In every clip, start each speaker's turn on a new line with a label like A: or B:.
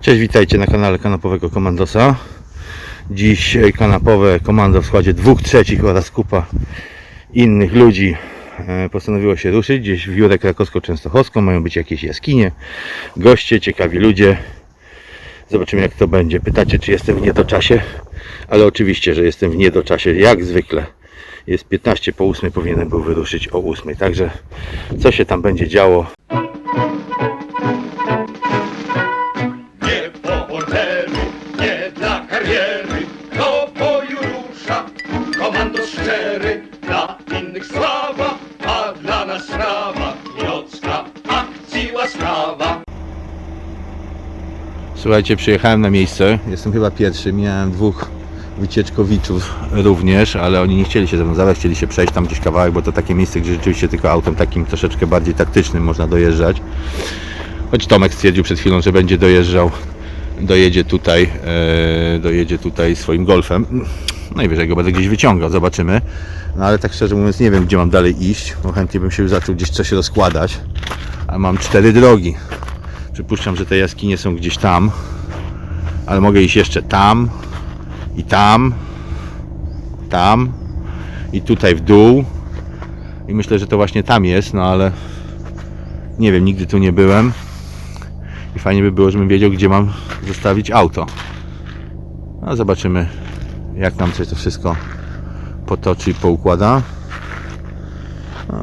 A: Cześć, witajcie na kanale Kanapowego Komandosa. Dziś e, kanapowe komando w składzie dwóch trzecich oraz kupa innych ludzi e, postanowiło się ruszyć gdzieś w Jurę Krakowsko-Częstochowską. Mają być jakieś jaskinie, goście, ciekawi ludzie. Zobaczymy jak to będzie. Pytacie czy jestem w niedoczasie? Ale oczywiście, że jestem w niedoczasie jak zwykle. Jest 15 po 8, powinienem był wyruszyć o 8. Także co się tam będzie działo, Słuchajcie, przyjechałem na miejsce. Jestem chyba pierwszy. Miałem dwóch wycieczkowiczów również, ale oni nie chcieli się ze mną zabrać, chcieli się przejść tam gdzieś kawałek, bo to takie miejsce, gdzie rzeczywiście tylko autem takim troszeczkę bardziej taktycznym można dojeżdżać. Choć Tomek stwierdził przed chwilą, że będzie dojeżdżał, dojedzie tutaj, e, dojedzie tutaj swoim golfem. Najwyżej go będę gdzieś wyciągał, zobaczymy. No ale tak szczerze mówiąc nie wiem, gdzie mam dalej iść, bo chętnie bym się już zaczął gdzieś coś rozkładać. A mam cztery drogi. Przypuszczam, że te jaskinie są gdzieś tam, ale mogę iść jeszcze tam i tam, tam i tutaj w dół. I myślę, że to właśnie tam jest, no ale nie wiem, nigdy tu nie byłem. I fajnie by było, żebym wiedział, gdzie mam zostawić auto. No zobaczymy, jak nam się to wszystko potoczy i poukłada.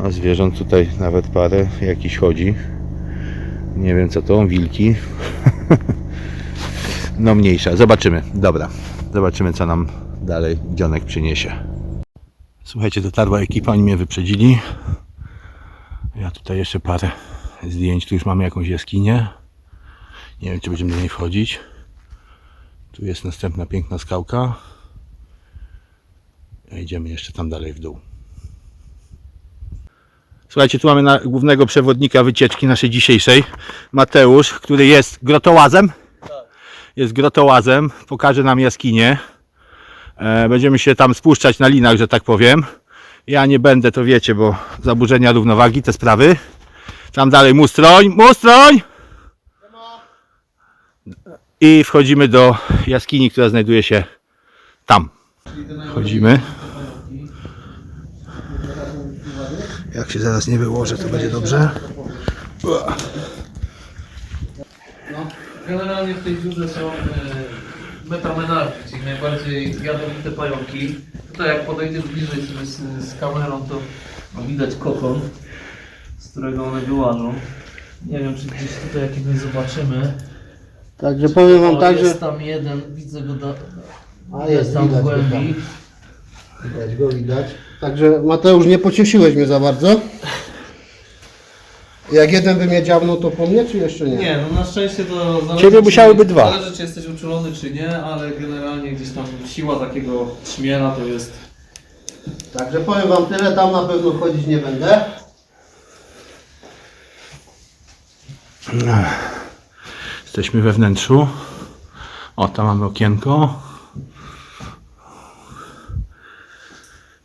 A: A zwierząt tutaj nawet parę jakiś chodzi. Nie wiem co to, wilki. No mniejsza, zobaczymy. Dobra, zobaczymy co nam dalej dzionek przyniesie. Słuchajcie, dotarła ekipa, oni mnie wyprzedzili. Ja tutaj jeszcze parę zdjęć, tu już mamy jakąś jaskinię. Nie wiem czy będziemy do niej wchodzić. Tu jest następna piękna skałka. A idziemy jeszcze tam dalej w dół. Słuchajcie, tu mamy na, głównego przewodnika wycieczki naszej dzisiejszej, Mateusz, który jest grotołazem. Jest grotołazem, pokaże nam jaskinię. E, będziemy się tam spuszczać na linach, że tak powiem. Ja nie będę, to wiecie, bo zaburzenia równowagi, te sprawy. Tam dalej mustroń, mustroń! I wchodzimy do jaskini, która znajduje się tam. Wchodzimy. Jak się zaraz nie wyłożę, to będzie dobrze.
B: Generalnie w tej dziurze są e, metamenarki, czyli najbardziej jadowite pająki. Tutaj jak podejdziesz bliżej sobie z, z kamerą, to widać kokon, z którego one wyłażą. Nie wiem, czy gdzieś tutaj jakiegoś zobaczymy.
C: Także powiem wam
B: O,
C: tak, że...
B: jest tam jeden, widzę go da,
C: A jest,
B: tam w
C: widać go
B: głębi.
C: tam. Widać go, widać. Także Mateusz, nie pocieszyłeś mnie za bardzo. Jak jeden by mnie dziabnął, to po mnie, czy jeszcze nie?
B: Nie, no na szczęście to zależy,
A: Ciebie
B: czy-
A: musiałyby dwa.
B: Zależy czy jesteś uczulony czy nie, ale generalnie gdzieś tam siła takiego trzmiela to jest
C: Także powiem wam tyle, tam na pewno chodzić nie będę.
A: Jesteśmy we wnętrzu. O, tam mamy okienko.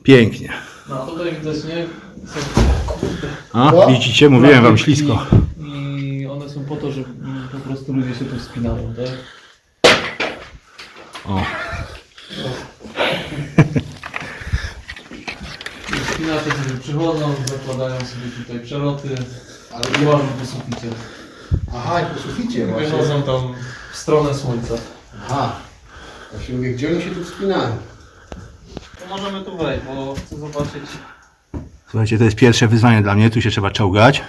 A: Pięknie.
B: No tutaj widać nie są
A: A,
C: O,
A: widzicie, mówiłem wam ślisko.
B: I one są po to, że mm, po prostu ludzie się tu wspinają, tak?
A: O,
B: I Wspinacze sobie przychodzą, zakładają sobie tutaj przeloty, ale nie łażą po suficie.
C: Aha, i po suficie właśnie.
B: Wychodzą tam w stronę słońca.
C: Aha. Właśnie mówię, gdzie oni się tu wspinają?
B: Możemy tu wejść, bo chcę zobaczyć.
A: Słuchajcie, to jest pierwsze wyzwanie dla mnie. Tu się trzeba czołgać.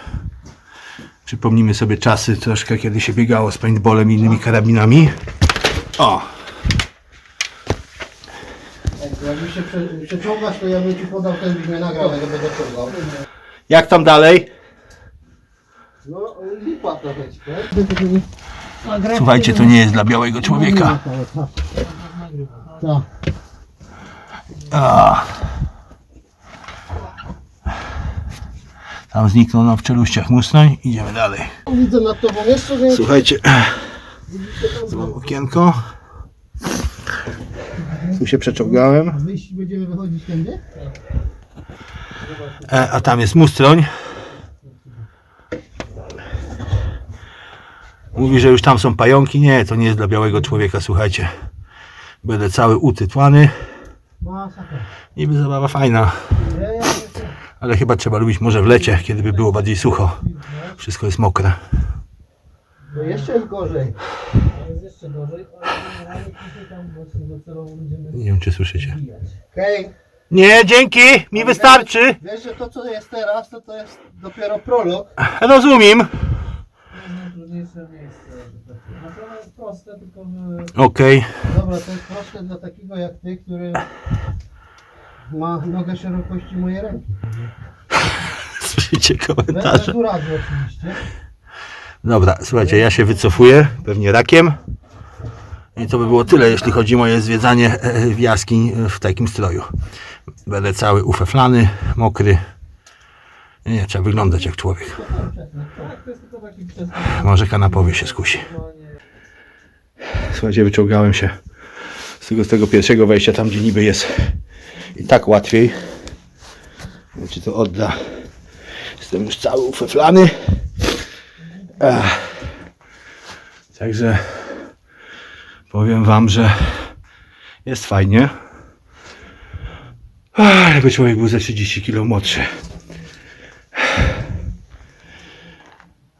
A: Przypomnijmy sobie czasy troszkę, kiedy się biegało z paintballem i innymi karabinami. O,
C: Jakby się prze, przeczołgać, to ja bym ci podał ten, byś mnie nagrał, jak będę czołgał.
A: jak tam dalej?
C: No, lipa trochę ci,
A: Słuchajcie, to nie jest dla białego człowieka.
C: Tak.
A: Tam zniknął nam w czeluściach musnąć. Idziemy dalej.
C: Widzę nad tobą jeszcze, więc...
A: Słuchajcie, tu mam okienko. Tu się przeczołgałem.
C: Wyjść, będziemy wychodzić tędy?
A: E, a tam jest mustroń. Mówi, że już tam są pająki. Nie, to nie jest dla białego człowieka, słuchajcie. Będę cały utytłany.
C: Masakra.
A: Niby zabawa fajna, ale chyba trzeba lubić może w lecie, kiedy by było bardziej sucho. Wszystko jest mokre.
C: no jeszcze jest gorzej.
B: Jest jeszcze gorzej, ale generalnie tutaj tam właśnie docelowo będziemy
A: Nie wiem, czy słyszycie.
C: Hej,
A: Nie, dzięki, mi wystarczy.
C: wiesz, że to co jest teraz, to to jest dopiero prolog.
A: Rozumiem.
B: No, Najtrudniejsze miejsce. Na pewno jest proste, tylko że
A: Okej.
C: Dobra, to jest proste dla takiego jak ty, który ma nogę szerokości mojej ręki.
A: Słyszycie
C: Bez
A: komentarze.
C: urazu oczywiście.
A: Dobra, słuchajcie, ja się wycofuję, pewnie rakiem. I to by było tyle, jeśli chodzi o moje zwiedzanie e, w jaskiń e, w takim stroju. Będę cały ufeflany, mokry. Nie, trzeba wyglądać jak człowiek. Może kanapowy się skusi. Słuchajcie, wyciągałem się z tego, z tego pierwszego wejścia, tam gdzie niby jest i tak łatwiej. Czy to odda. Jestem już cały ufeflany. Ech. Także powiem Wam, że jest fajnie. Ach, Jakby człowiek był ze 30 kg młodszy.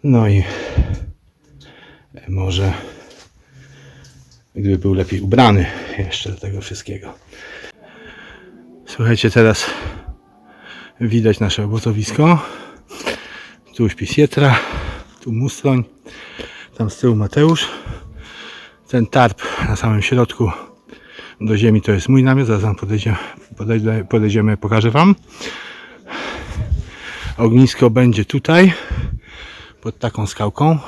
A: No i może gdyby był lepiej ubrany jeszcze do tego wszystkiego. Słuchajcie, teraz widać nasze obozowisko. Tu śpi Sietra, tu Mustroń, tam z tyłu Mateusz. Ten tarp na samym środku do ziemi to jest mój namiot, zaraz tam podejdzie, podejdę, podejdziemy, pokażę Wam. Ognisko będzie tutaj, pod taką skałką.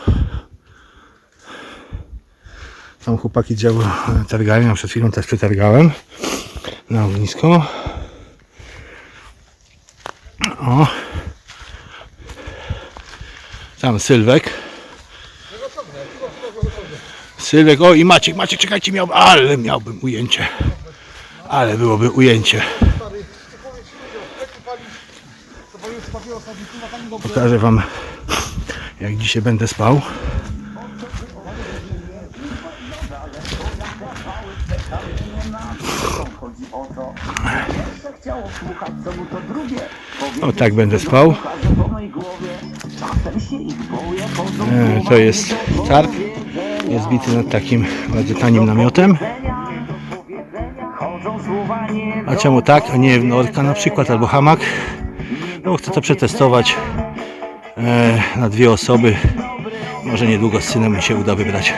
A: Tam chłopaki działu targają, ja przed chwilą też przetargałem na ognisko. O. Tam Sylwek. Sylwek, o i Maciek, Maciek, czekajcie, miał, ale miałbym ujęcie. Ale byłoby ujęcie. Pokażę wam, jak dzisiaj będę spał. O tak będę spał. E, To jest tarp. Jest bity nad takim bardzo tanim namiotem. A czemu tak, a nie norka na przykład albo hamak? No chcę to przetestować na dwie osoby. Może niedługo z synem mi się uda wybrać.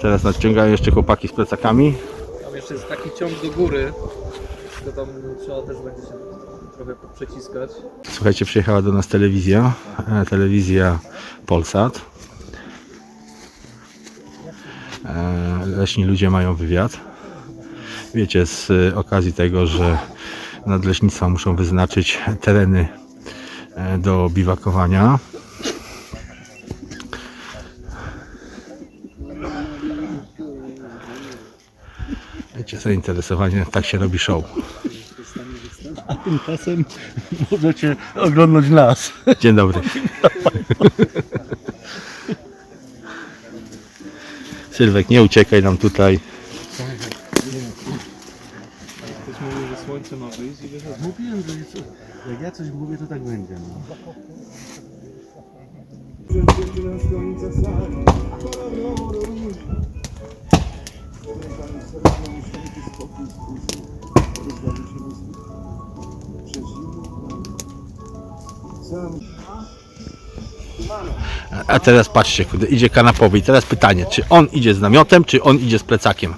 A: Teraz nadciągają jeszcze chłopaki z plecakami.
B: Tam jeszcze jest taki ciąg do góry, to tam trzeba też będzie się trochę przeciskać.
A: Słuchajcie, przyjechała do nas telewizja, e, telewizja Polsat. E, Leśni ludzie mają wywiad. Wiecie, z e, okazji tego, że nadleśnictwa muszą wyznaczyć tereny e, do biwakowania. Wiecie, zainteresowanie, tak się robi show.
D: Tymczasem możecie oglądać nas.
A: Dzień dobry. Sylwek, nie uciekaj nam tutaj.
B: Ktoś mówił, że słońce ma wyjść i wychodzi.
D: Mówiłem, że jest, jak ja coś mówię, to tak będzie. No.
A: A teraz patrzcie, kurde, idzie kanapowy i teraz pytanie, czy on idzie z namiotem, czy on idzie z plecakiem?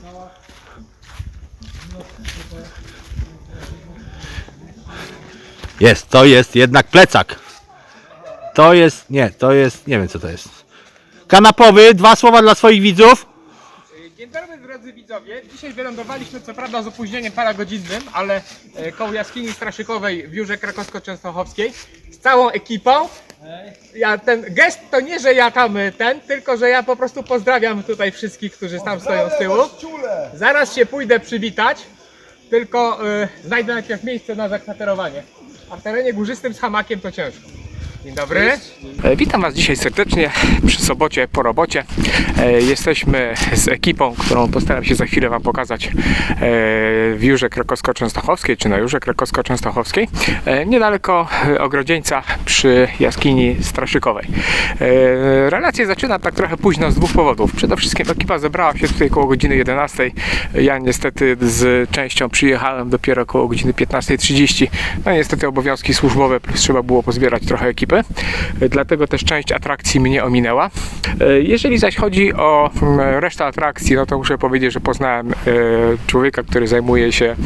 A: Jest, to jest jednak plecak. To jest, nie, to jest, nie wiem co to jest. Kanapowy, dwa słowa dla swoich widzów.
E: Dzień dobry drodzy widzowie. Dzisiaj wylądowaliśmy co prawda z opóźnieniem paragodzinnym, ale e, koło jaskini straszykowej w Jurze Krakowsko-Częstochowskiej z całą ekipą. Ja ten gest to nie, że ja tam e, ten, tylko że ja po prostu pozdrawiam tutaj wszystkich, którzy tam stoją z tyłu. Zaraz się pójdę przywitać, tylko e, znajdę najpierw miejsce na zakwaterowanie. A w terenie górzystym z hamakiem to ciężko. Dzień dobry. E, Witam Was dzisiaj serdecznie przy sobocie po robocie. E, Jesteśmy z ekipą, którą postaram się za chwilę Wam pokazać e, w Jurze Krakowsko-Częstochowskiej, czy na Jurze Krakowsko-Częstochowskiej, niedaleko Ogrodzieńca przy jaskini Straszykowej. Relację zaczynam tak trochę późno z dwóch powodów. Przede wszystkim ekipa zebrała się tutaj około godziny 11. Ja niestety z częścią przyjechałem dopiero około godziny 15.30. No niestety obowiązki służbowe, plus trzeba było pozbierać trochę ekipy. E, Dlatego też część atrakcji mnie ominęła. E, Jeżeli zaś chodzi o mm, resztę atrakcji, no to muszę powiedzieć, że poznałem e, człowieka, który zajmuje się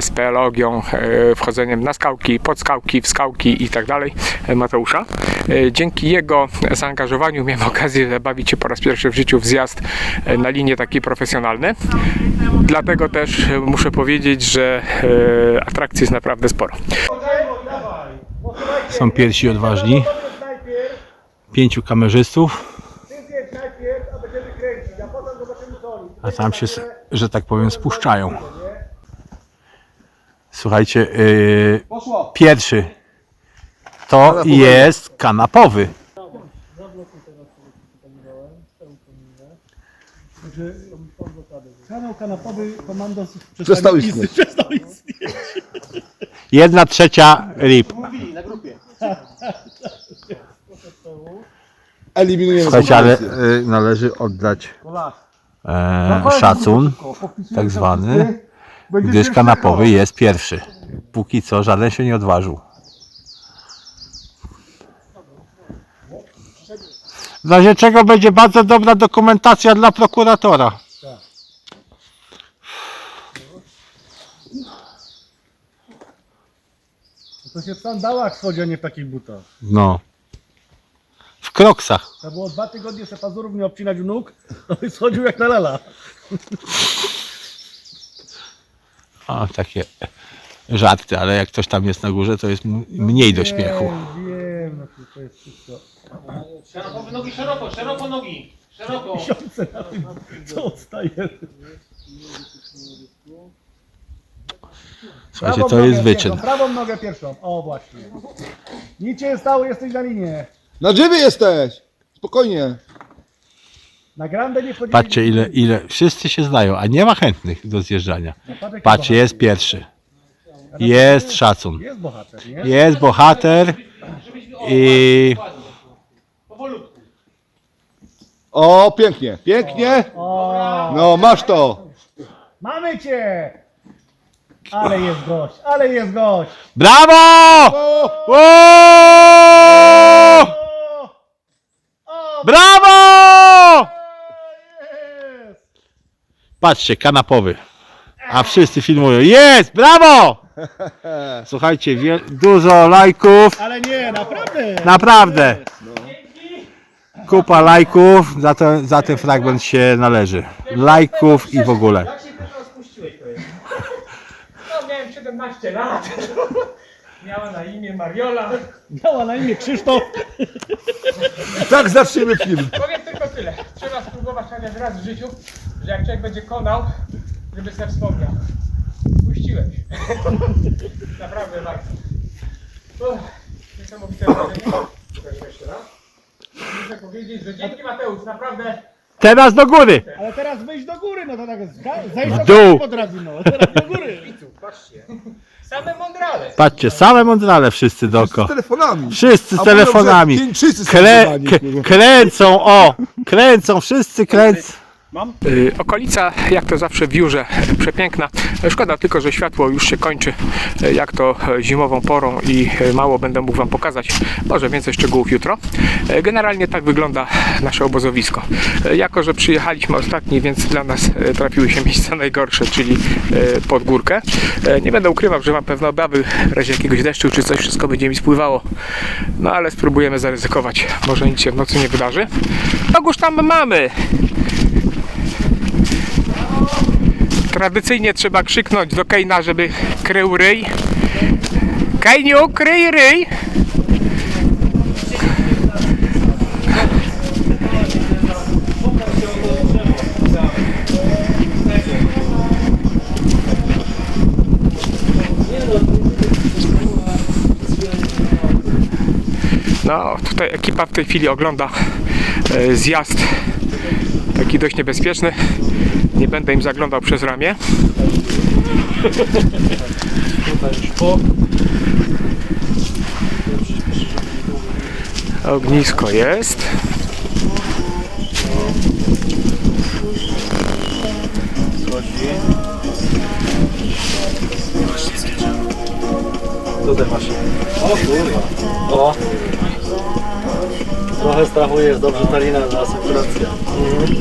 E: speologią, e, wchodzeniem na skałki, pod skałki, w skałki i tak dalej, Mateusza. Dzięki jego zaangażowaniu miałem okazję bawić się po raz pierwszy w życiu w zjazd na linie taki profesjonalny. Dlatego też muszę powiedzieć, że atrakcji jest naprawdę sporo.
A: Są pierwsi odważni. Pięciu kamerzystów. A tam się, że tak powiem, spuszczają. Słuchajcie, yy, pierwszy to jest kanapowy.
D: Kanał kanapowy komandos Przestał istnieć.
A: Jedna trzecia rib.
F: Eliminujemy
A: Słuchajcie, ale y, należy oddać e, szacun, tak zwany, gdyż kanapowy jest pierwszy. Póki co żaden się nie odważył. W razie czego będzie bardzo dobra dokumentacja dla prokuratora.
D: To się w sandałach schodzi, a nie w takich butach.
A: No. W kroksach.
D: To było dwa tygodnie, że pazurów nie obcinać u nóg, to by schodził jak na lala.
A: O, takie żarty, ale jak ktoś tam jest na górze, to jest m- mniej do śmiechu.
D: Wiem, wiem, no to- to jest wszystko.
B: Szeroko, nogi szeroko, szeroko nogi. Szeroko.
D: Na tym, co odstaje.
A: Słuchajcie,
D: Prawą
A: to
D: nogę
A: jest wyczyn.
D: Pierwszą, prawą nogę pierwszą. O właśnie. Nic nie stało, jesteś na linie.
F: Na drzewie jesteś! Spokojnie.
D: Na grandę nie.
A: Patrzcie ile, ile, wszyscy się znają, a nie ma chętnych do zjeżdżania.
D: Patrz, jaki
A: Patrzcie, jest pierwszy. Jest szacun.
D: Jest bohater, nie?
A: Jest bohater i
F: O, pięknie, pięknie.
D: O,
F: No, masz to.
D: mamy cię! Ale jest gość, ale jest gość!
A: brawo!
F: O!
A: Brawo!
D: Jest!
A: Patrzcie, kanapowy. A wszyscy filmują. Jest! Brawo! Słuchajcie, wie, dużo lajków.
D: Ale nie, naprawdę!
A: Naprawdę. Kupa lajków, za, to, za ten fragment się należy. Lajków i w ogóle.
E: Jak się pierwszy spuściłeś to jest? No miałem 17 lat. Miała na imię Mariola.
D: Miała na imię Krzysztof.
F: tak zaczniemy film.
E: Powiem tylko tyle. Trzeba spróbować chociaż raz w życiu, że jak człowiek będzie konał, żeby sobie wspomniał. Puściłeś. Naprawdę warto. Uff, Niesamowite wrażenie. Weźmy jeszcze raz. Muszę powiedzieć, że dzięki Mateusz, naprawdę
A: Teraz do góry.
D: Ale teraz wyjść do góry, no to tak zejść
A: W dół.
D: pod drabiną, teraz do góry.
E: Patrzcie. Same mądrale.
A: Patrzcie, same mądrale wszyscy
F: Z
A: dookoła.
F: telefonami.
A: Wszyscy z
F: A
A: telefonami.
F: mówią, że Chińczycy są
A: Krę,
F: zjebani,
A: k-
F: kurwa.
A: kręcą, o! Kręcą, wszyscy kręcą.
E: Y, Okolica, jak to zawsze w Jurze, przepiękna. Szkoda tylko, że światło już się kończy, y, jak to y, zimową porą i mało będę mógł Wam pokazać. Może więcej szczegółów jutro. Generalnie tak wygląda nasze obozowisko. Jako, że przyjechaliśmy ostatni, więc dla nas trafiły się miejsca najgorsze, czyli pod górkę. Nie będę ukrywał, że mam pewne obawy w razie jakiegoś deszczu czy coś, wszystko będzie mi spływało. No ale spróbujemy zaryzykować. Może nic się w nocy nie wydarzy. Nogóż tam mamy! Tradycyjnie trzeba krzyknąć do Kejna, żeby krył ryj. Kejniu, kryj ryj! No, tutaj ekipa w tej chwili ogląda e, zjazd taki dość niebezpieczny. Nie będę im zaglądał przez ramię. Ognisko jest.
D: Tutaj masz. O kurwa. O. Trochę strachu jest, dobrze ta lina na asekurację.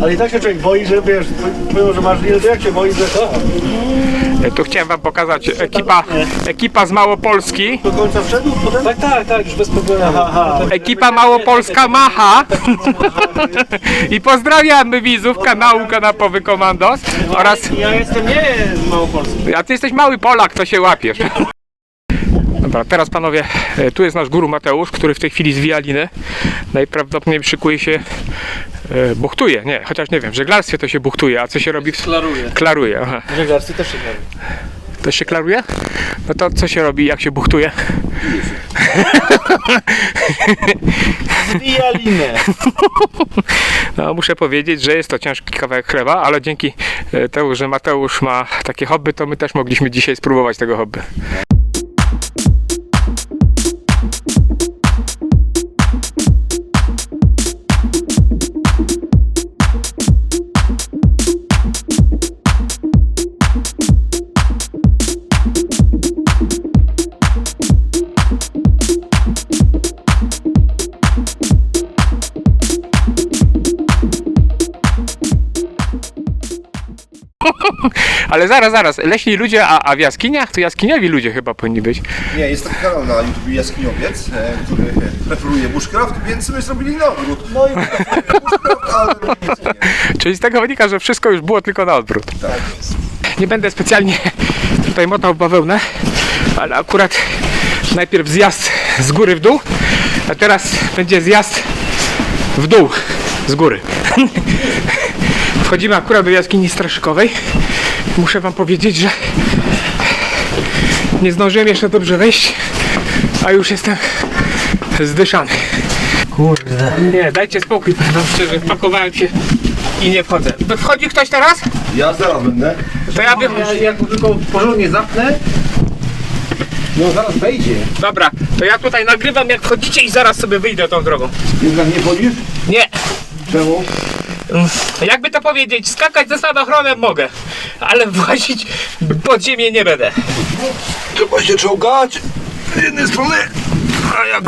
D: Ale i tak się człowiek boi, że wiesz, powiem, że masz linę, to jak się boi, że to?
E: E, Tu chciałem wam pokazać ekipa, ekipa z Małopolski.
D: Do końca wszedł potem? Tak, tak, tak, już bez problemu. Aha, aha.
E: Ekipa Małopolska macha. I pozdrawiamy widzów kanału Kanapowy Komandos oraz
D: Ja jestem nie małopolski.
E: A ty jesteś mały Polak, to się łapiesz. Dobra, teraz panowie, e, tu jest nasz guru Mateusz, który w tej chwili zwija liny. Najprawdopodobniej szykuje się, e, buchtuje, nie, chociaż nie wiem, w żeglarstwie to się buchtuje, a co się robi? W...
B: Klaruje.
E: Klaruje, aha.
D: W żeglarstwie też się robi.
E: To się klaruje? No to co się robi, jak się buchtuje?
D: Zwija linę.
E: No, muszę powiedzieć, że jest to ciężki kawałek chleba, ale dzięki e, temu, że Mateusz ma takie hobby, to my też mogliśmy dzisiaj spróbować tego hobby. Ale zaraz, zaraz, leśni ludzie, a, a w jaskiniach to jaskiniowi ludzie chyba powinni być.
G: Nie, jest taki kanał na YouTube Jaskiniowiec, e, który preferuje bushcraft, więc my zrobili na odwrót. No i bushcraft, ale.
E: Czyli z tego wynika, że wszystko już było tylko na odwrót.
G: Tak jest.
E: Nie będę specjalnie tutaj motał w bawełnę, ale akurat najpierw zjazd z góry w dół, a teraz będzie zjazd w dół z góry. Wchodzimy akurat do jaskini straszykowej. Muszę wam powiedzieć, że nie zdążyłem jeszcze dobrze wejść, a już jestem zdyszany.
D: Kurde.
E: Nie, dajcie spokój, powiem szczerze, wpakowałem się i nie wchodzę. Wchodzi ktoś teraz?
G: Ja zaraz będę.
E: To ja bym...
C: Ja, jak tylko porządnie zapnę, no zaraz wejdzie.
E: Dobra, to ja tutaj nagrywam jak wchodzicie i zaraz sobie wyjdę tą drogą.
G: Jednak nie chodzisz?
E: Nie,
G: Czemu?
E: Jakby to powiedzieć, skakać ze spadochronem mogę, ale włazić pod ziemię nie będę.
G: Trzeba się czołgać z jednej strony, a jak...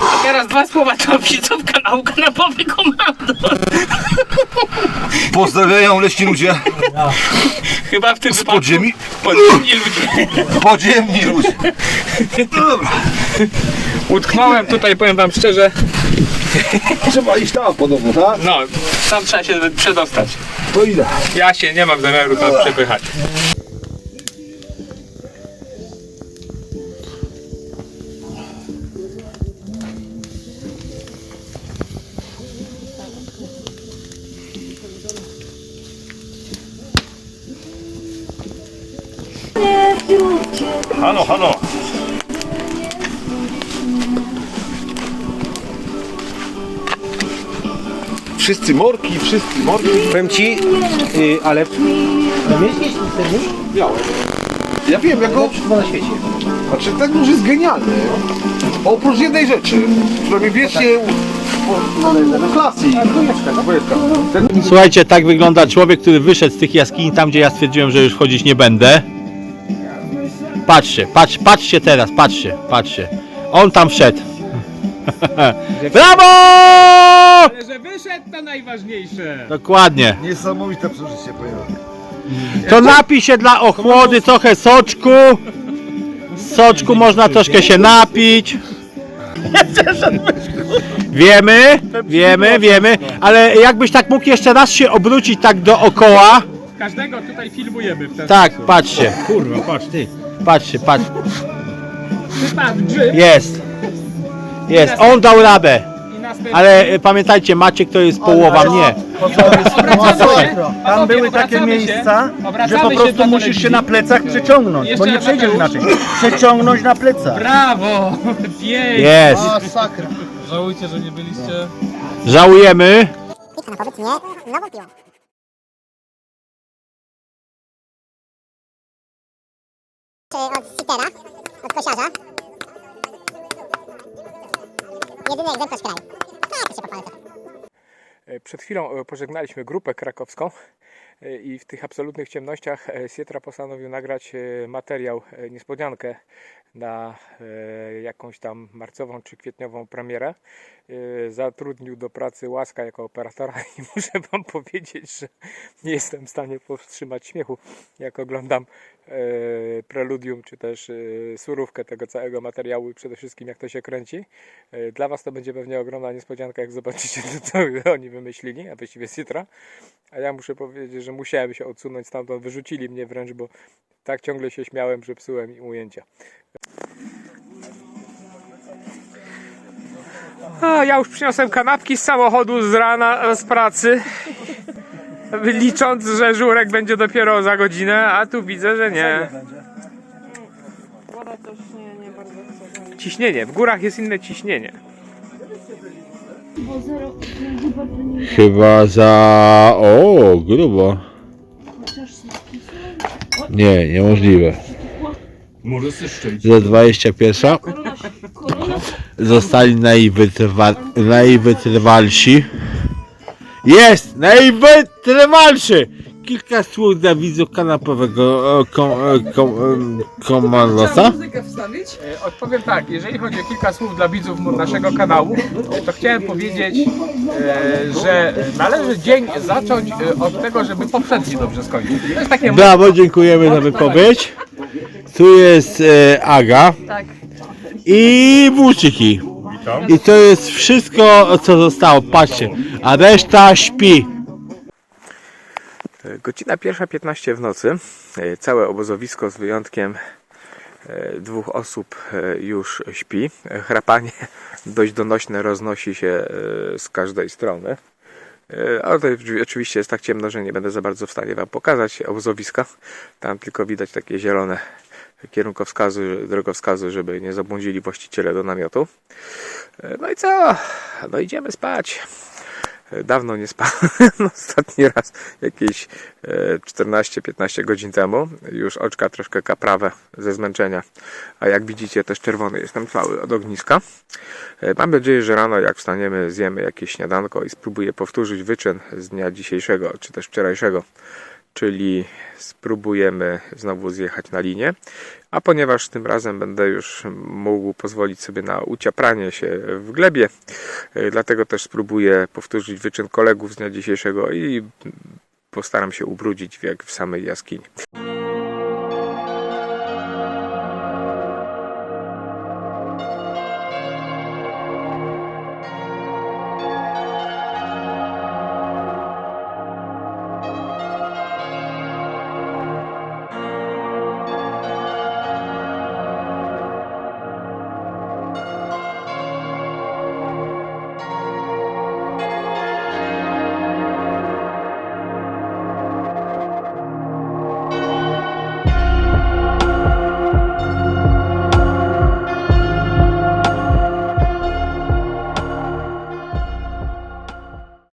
E: A teraz dwa słowa do widzów kanału Kanapowy Komando.
G: Pozdrawiają leśni ludzie,
E: Chyba w tym wypadku
G: podziemi,
E: podziemni ludzie.
G: podziemni ludzie. Dobra,
E: Utknąłem tutaj, powiem wam szczerze,
G: trzeba iść tam podobno, tak?
E: no, tam trzeba się przedostać.
G: To idę.
E: Ja się nie mam zamiaru tam przepychać.
F: Halo, halo.
G: Wszyscy morki, wszyscy morki.
D: Powiem ci, y, ale... No mieliście ten nóż?
G: Miałem. Ja wiem, jako...
D: Chyba na świecie.
G: Znaczy ten nóż jest genialny. Oprócz jednej rzeczy, która mnie wiecznie... Klasy.
A: Słuchajcie, tak wygląda człowiek, który wyszedł z tych jaskini tam, gdzie ja stwierdziłem, że już chodzić nie będę. Patrzcie, patrz, patrzcie teraz, patrzcie, patrzcie. On tam wszedł. Brawo!
E: Ale że wyszedł to najważniejsze.
A: Dokładnie.
G: Niesamowite przeżycie pojechałem.
A: To napij się dla ochłody, trochę soczku. Z soczku można troszkę się napić. Wiemy, wiemy, wiemy, ale jakbyś tak mógł jeszcze raz się obrócić tak dookoła.
E: Każdego tutaj filmujemy w ten
A: Tak, patrzcie,
D: Kurwa, patrz ty.
A: patrzcie, patrz.
E: Grzyb
A: Jest. Jest, on dał radę. Ale e, pamiętajcie, Maciek to jest połowa mnie.
D: Tam były takie miejsca, że po prostu musisz się na plecach przeciągnąć,
E: Jeszcze
D: bo nie
E: raz,
D: przejdziesz
E: Mateusz.
D: inaczej. Przeciągnąć na plecach.
E: Brawo! Pięknie!
A: Jest.
C: Masakra.
B: Żałujcie, że nie byliście.
A: Żałujemy.
H: od Citera, od kosiarza. Jedyny egzemplarz kraju. Tak, się pochwalę.
E: E, Przed chwilą e, pożegnaliśmy grupę krakowską e, i w tych absolutnych ciemnościach Sietra postanowił nagrać materiał, niespodziankę na e, jakąś tam marcową czy kwietniową premierę. E, Zatrudnił do pracy Łaska jako operatora i muszę Wam powiedzieć, że nie jestem w stanie powstrzymać śmiechu, jak oglądam e, preludium czy też surówkę tego całego materiału i przede wszystkim jak to się kręci. Dla Was to będzie pewnie ogromna niespodzianka, jak zobaczycie, co oni wymyślili, a właściwie Citra. A ja muszę powiedzieć, że musiałem się odsunąć stamtąd, wyrzucili mnie wręcz, bo tak ciągle się śmiałem, że psułem im ujęcia. A, ja już przyniosłem kanapki z samochodu z rana, z pracy. Licząc, że żurek będzie dopiero za godzinę, a tu widzę, że nie. Ciśnienie, w górach jest inne ciśnienie.
A: Chyba za... O, grubo. Nie, niemożliwe.
B: Może zeszczyć.
A: Za 21. Zostali najwytrwa... najwytrwalsi. Jest! Najwytrwalszy! Kilka słów dla widzów kanapowego e, kom, e, kom, em, komandosa.
E: E, Odpowiem tak, jeżeli chodzi o kilka słów dla widzów naszego kanału, e, to chciałem powiedzieć, e, że należy dzień zacząć e, od tego, żeby poprzedni dobrze skończyć. To jest takie
A: Brawo, dziękujemy za wypowiedź. Tu jest e, Aga.
I: Tak.
A: I włóczyki. I to jest wszystko, co zostało. Patrzcie, a reszta śpi.
E: Godzina pierwsza 15 w nocy. E, Całe obozowisko z wyjątkiem e, dwóch osób e, już śpi. Chrapanie dość donośne roznosi się z każdej strony. Ale to oczywiście jest tak ciemno, że nie będę za bardzo w stanie Wam pokazać obozowiska. Tam tylko widać takie zielone kierunkowskazy, drogowskazy, żeby nie zabłądzili właściciele do namiotu. No i co? No idziemy spać. E, Dawno nie spałem. Ostatni raz jakieś e, 14-15 godzin temu. Już oczka troszkę kaprawe ze zmęczenia. A jak widzicie też czerwony jestem cały od ogniska. E, Mam nadzieję, że rano jak wstaniemy zjemy jakieś śniadanko i spróbuję powtórzyć wyczyn z dnia dzisiejszego czy też wczorajszego. Czyli spróbujemy znowu zjechać na linię. A ponieważ tym razem będę już mógł pozwolić sobie na uciapranie się w glebie, e, dlatego też spróbuję powtórzyć wyczyn kolegów z dnia dzisiejszego i postaram się ubrudzić jak w samej jaskini.